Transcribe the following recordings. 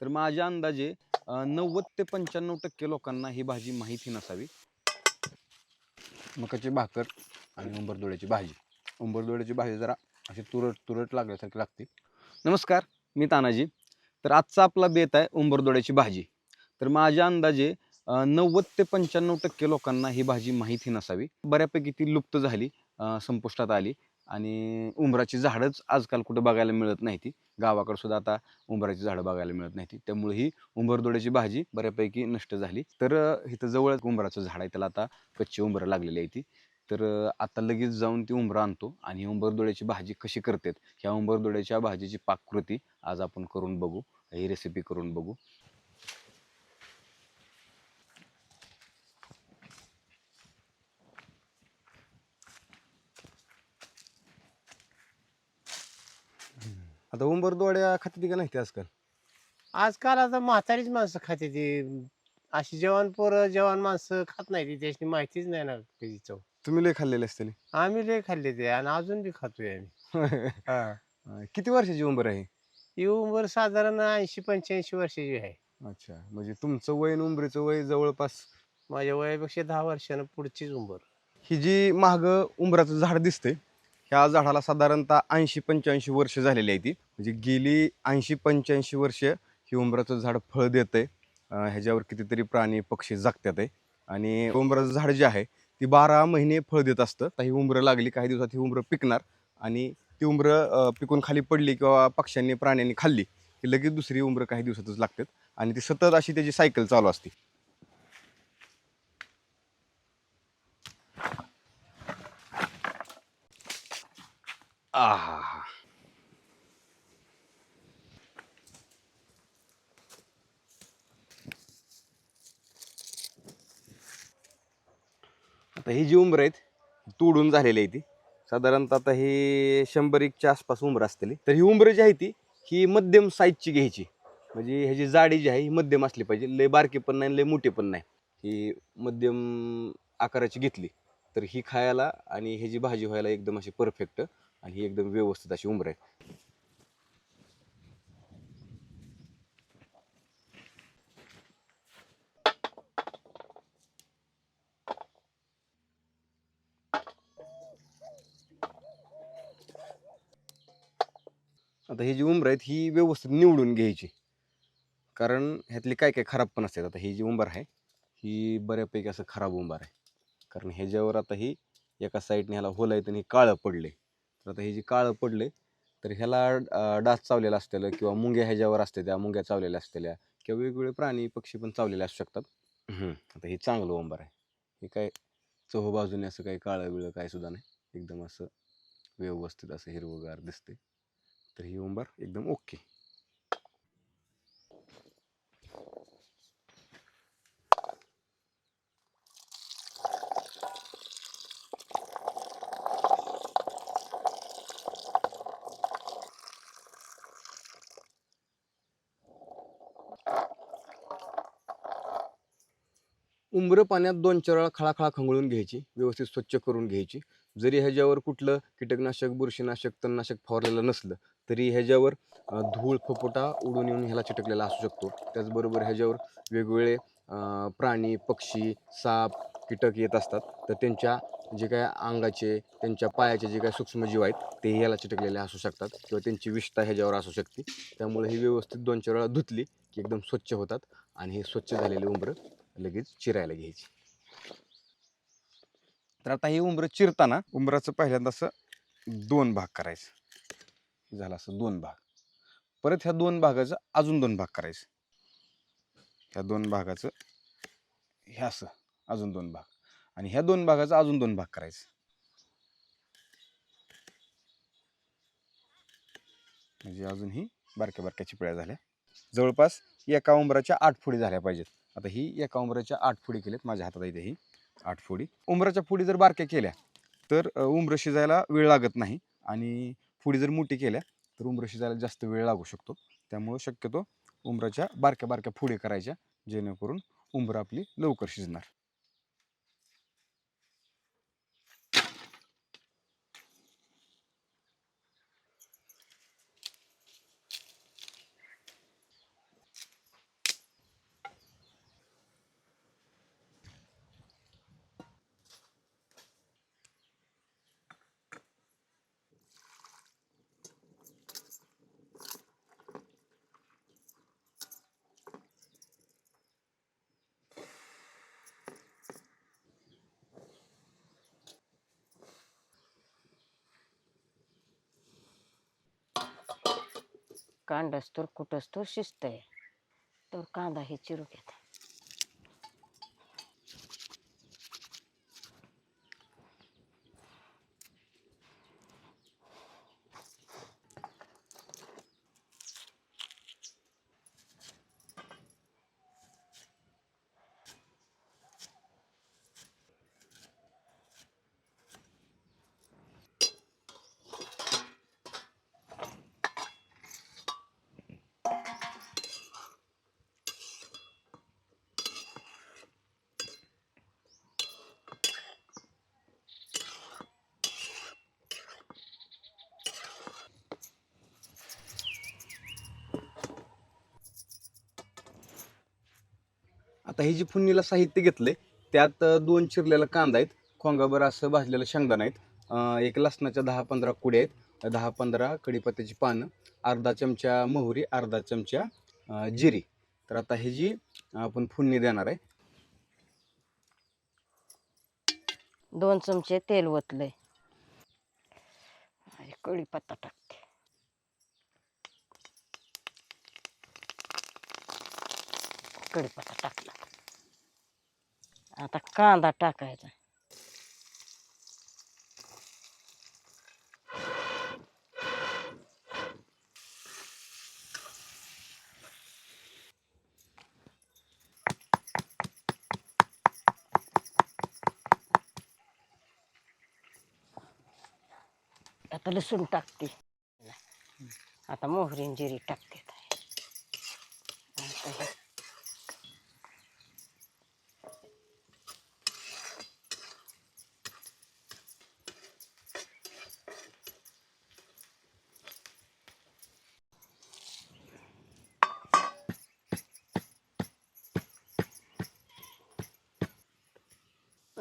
तर माझ्या अंदाजे नव्वद ते पंच्याण्णव टक्के लोकांना ही भाजी माहिती नसावी. मकाची भाकर आणि उंबरदोड्याची भाजी. उंबरदोड्याची भाजी जरा अशी तुरट तुरट लागल्यासारखी लागते. नमस्कार मी तानाजी. तर आजचा आपला बेत आहे उंबरदोड्याची भाजी. तर माझ्या अंदाजे नव्वद ते पंच्याण्णव टक्के लोकांना ही भाजी माहिती नसावी. बऱ्यापैकी ती लुप्त झाली संपुष्टात आली. आणि उंबराची झाडंच आजकाल कुठं बघायला मिळत नाही ती गावाकडंसुद्धा आता उंबराची झाडं बघायला मिळत नाही ती त्यामुळे ही उंबरदोड्याची भाजी बऱ्यापैकी नष्ट झाली. तर इथं जवळच उंबराचं झाड आहे. त्याला आता कच्ची उंबरं लागलेली आहे ती. तर आता लगेच जाऊन ती उंबरं आणतो आणि उंबरदोड्याची भाजी कशी करतात? ह्या उंबरदोड्याच्या भाजीची पाककृती आज आपण करून बघू. ही रेसिपी करून बघू. आता उंबरदोड्या खाते का नाही ते आजकाल? आजकाल आता म्हातारीच माणसं खाते ती. अशी जवान पोरं जवान माणसं खात नाही ती. त्याची माहितीच नाही ना त्याची चव. तुम्ही लय खाल्लेले असतील आम्ही लय खाल्ले ते आणि अजून बी खातोय आम्ही. हा. किती वर्षाची उंबर आहे? ही उंबर साधारण ऐंशी पंच्याऐंशी वर्षाची आहे. अच्छा. म्हणजे तुमचं वय आणि उंबरीचं वय जवळपास? माझ्या वयापेक्षा दहा वर्षानं पुढचीच उंबर. ही जी महाग उंबराचं झाड दिसतंय ह्या झाडाला साधारणतः ऐंशी पंच्याऐंशी वर्ष झालेली आहे ती. म्हणजे गेली ऐंशी पंच्याऐंशी वर्ष ही उंबराचं झाड फळ देत आहे ह्याच्यावर कितीतरी प्राणी पक्षी जागतात आहे. आणि उंबराचं झाड जे आहे ती बारा महिने फळ देत असतं. ही उंबरं लागली काही दिवसात ही उंबरं पिकणार. आणि ती उंबरं पिकून खाली पडली किंवा पक्ष्यांनी प्राण्यांनी खाल्ली की लगेच दुसरी उंबरं काही दिवसातच लागतात. आणि ती सतत अशी त्याची सायकल चालू असते. आहा आता ही जी उंबर आहेत तोडून झालेली आहे ती. साधारणतः आता हे शंभर एकच्या आसपास उंबर असतील. तर ही उंबर जी आहे ती ही मध्यम साईजची घ्यायची. म्हणजे ह्याची जाडी जी आहे ही मध्यम असली पाहिजे. लय बारकी पण नाही लय मोठी पण नाही. ही मध्यम आकाराची घेतली तर ही खायला आणि ह्याची भाजी व्हायला एकदम अशी परफेक्ट आणि ही एकदम व्यवस्थित अशी उंबर आहे आता ही जी उंबर आहेत ही व्यवस्थित निवडून घ्यायची. कारण ह्यातली काय काय खराब पण असतात. आता ही जी उंबर आहे ही बऱ्यापैकी असं खराब उंबर आहे. कारण ह्याच्यावर आता ही एका साईडने ह्याला होल आहे आणि काळं पडले तर आता हे जे काळं पडले तर ह्याला डास चावलेला असलेलं किंवा मुंग्या ह्याच्यावर असते त्या मुंग्या चावलेल्या असलेल्या किंवा वेगवेगळे प्राणी पक्षी पण चावलेले असू शकतात. आता हे चांगलं उंबर आहे. हे काय चहो बाजूने असं काही काळं बिळं काय सुद्धा नाही. एकदम असं व्यवस्थित असं हिरवंगार दिसते तर ही उंबर एकदम ओके. उंबरं पाण्यात दोन चार वेळा खळाखळा खंगळून घ्यायची व्यवस्थित स्वच्छ करून घ्यायची. जरी ह्याच्यावर कुठलं कीटकनाशक बुरशीनाशक तणनाशक फवारलेलं नसलं तरी ह्याच्यावर धूळ फपोटा उडून येऊन ह्याला चिटकलेला असू शकतो. त्याचबरोबर ह्याच्यावर वेगवेगळे प्राणी पक्षी साप कीटक येत असतात. तर त्यांच्या जे काय अंगाचे त्यांच्या पायाचे जे काय सूक्ष्मजीव आहेत ते ह्याला चिटकलेले असू शकतात किंवा त्यांची विष्ठा ह्याच्यावर असू शकते. त्यामुळे ही व्यवस्थित दोन चार वेळा धुतली की एकदम स्वच्छ होतात आणि हे स्वच्छ झालेले उंबरं लगेच चिरायला घ्यायची. तर आता हे उंबरं चिरताना उंबराचं पहिल्यांदा असं दोन भाग करायचं. झालं असं दोन भाग. परत ह्या दोन भागाचं अजून दोन भाग करायचं. ह्या दोन भागाचं हे असं अजून दोन भाग. आणि ह्या दोन भागाचं अजून दोन भाग करायचं. म्हणजे अजून ही बारक्या बारक्या चिपळ्या झाल्या. जवळपास एका उंबराच्या आठ फुडी झाल्या पाहिजेत. आता ही एका उंबराच्या आठ फुडी केल्यात माझ्या हातात इथे ही आठ फुडी. उंबराच्या फुडी जर बारक्या केल्या तर उमरं शिजायला वेळ लागत नाही आणि फुडी जर मोठी केल्या तर उंबरं शिजायला जास्त वेळ लागू शकतो. त्यामुळं शक्यतो उंबराच्या बारक्या बारक्या फुडी करायच्या जेणेकरून उमरं आपली लवकर शिजणार. कांड असतो कुठंच असतो शिस्त आहे. तर कांदा हे चिरू घेतात. आता हे जे फुन्नीला साहित्य घेतले त्यात दोन चिरलेला कांदा आहेत. खोंगाभर असं भाजलेलं शेंगदाणा आहेत. एक लसणाच्या दहा पंधरा कुड्या आहेत. दहा पंधरा कढीपत्त्याची पानं अर्धा चमचा मोहरी अर्धा चमचा जिरी. तर आता हे जी आपण फुन्नी देणार आहे. दोन चमचे तेल ओतलंय. कढीपत्ता टाकते. कढीपत्ता टाकला. आता कांदा टाकायचा. आता लसूण टाकते. आता मोहरीन जिरी टाकते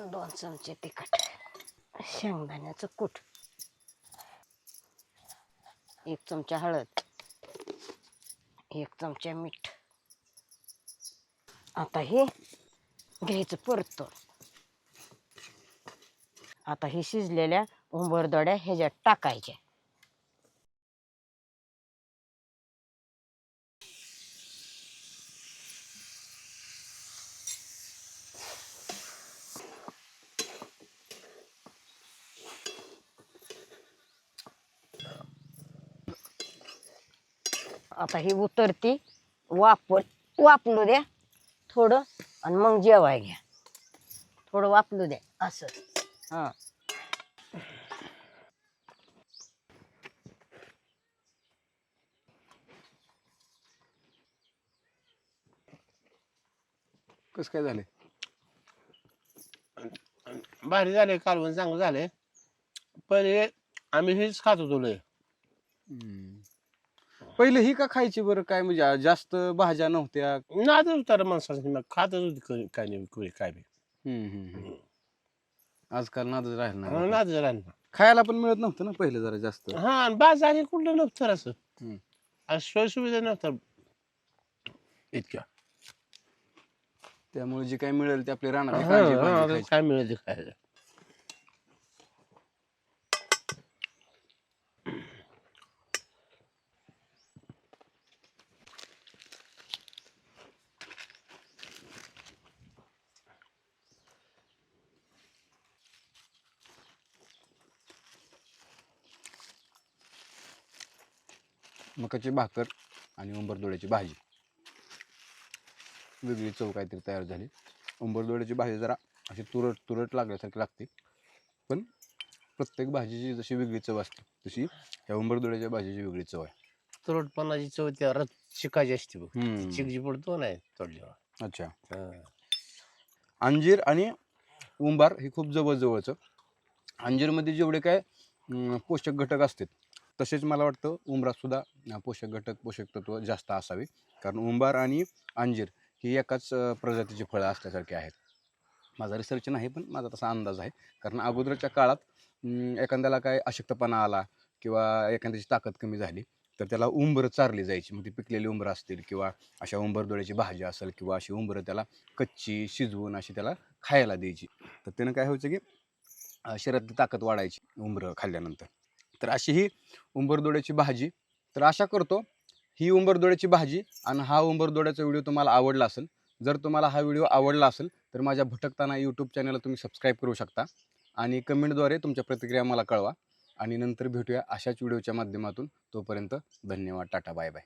दोन चमचे तिखट. शेंगदाण्याचं कूट. एक चमचा हळद. एक चमचा मीठ. आता हे घ्यायचं परतून. आता हे शिजलेल्या उंबरदोड्या ह्याच्यात टाकायच्या. आता ही उतरती. वाप वापलू द्या. थोडं आणि मग जेवाय घ्या. थोडं वापलू द्या. असं. हां. कसं काय झालंय? भारी झाले कालवण चांगलं झाले पहिले आम्ही हेच खात होतो लय. पहिले ही का खायची बरं? काय म्हणजे आ- जास्त भाज्या नव्हत्या? नादच होता रे माणसाची मग खातच होती कोणी- काय नाही कोणी काय बी. हम्म, हम्म, हम्म. आजकाल नादच राहिला नाही नादच राहिला खायला पण मिळत नव्हतं ना पहिले जरा जास्त. हा आणि बाजार हे कुठलं नव्हतं असं. हम्म. आणि सोय सुविधा नव्हत्या. इतक्या. त्यामुळे जे काही मिळेल ते आपली राहणार हा, हा, आता काय मिळत खायला. मकाची भाकर आणि उंबरदोड्याची भाजी. वेगळी चव काहीतरी तयार झाली. उंबरदोड्याची भाजी जरा अशी तुरट तुरट लागल्यासारखी लागते. पण प्रत्येक भाजीची जशी वेगळी चव असते तशी ह्या उंबरदोड्याच्या भाजीची वेगळी चव आहे. तुरटपणाची चव त्या रत चिकाची असते बघ. हम्म. चिक जी पडतो नाही तोडल्यावर. अच्छा. हा. अंजीर आणि उंबार हे खूप जवळजवळचं. अंजीरमध्ये जेवढे काय अं, पोषक घटक असतात तसेच मला वाटतं उंबरातसुद्धा पोषक घटक पोषक तत्व जास्त असावे. कारण उंबार आणि अंजीर ही एकाच प्रजातीची फळं असल्यासारखी आहेत. माझा रिसर्च नाही पण माझा तसा अंदाज आहे. कारण अगोदरच्या काळात एखाद्याला काय अशक्तपणा आला किंवा एखाद्याची ताकद कमी झाली तर त्याला उंबरं चारली जायची. मग ती पिकलेली उंबरं असतील किंवा अशा उंबरदोळ्याची भाजी असेल किंवा अशी उंबरं त्याला कच्ची शिजवून अशी त्याला खायला द्यायची. तर त्यानं काय व्हायचं की शरीरातली ताकद वाढायची उंबरं खाल्ल्यानंतर. तर अशी ही उंबरदोड्याची भाजी. तर आशा करतो ही उंबरदोड्याची भाजी आणि हा उंबरदोड्याचा व्हिडिओ तुम्हाला आवडला असेल. जर तुम्हाला हा व्हिडिओ आवडला असेल तर माझ्या भटकताना यूट्यूब चॅनलला तुम्ही सबस्क्राईब करू शकता आणि कमेंटद्वारे तुमच्या प्रतिक्रिया मला कळवा. आणि नंतर भेटूया अशाच व्हिडिओच्या माध्यमातून. तोपर्यंत धन्यवाद टाटा बाय बाय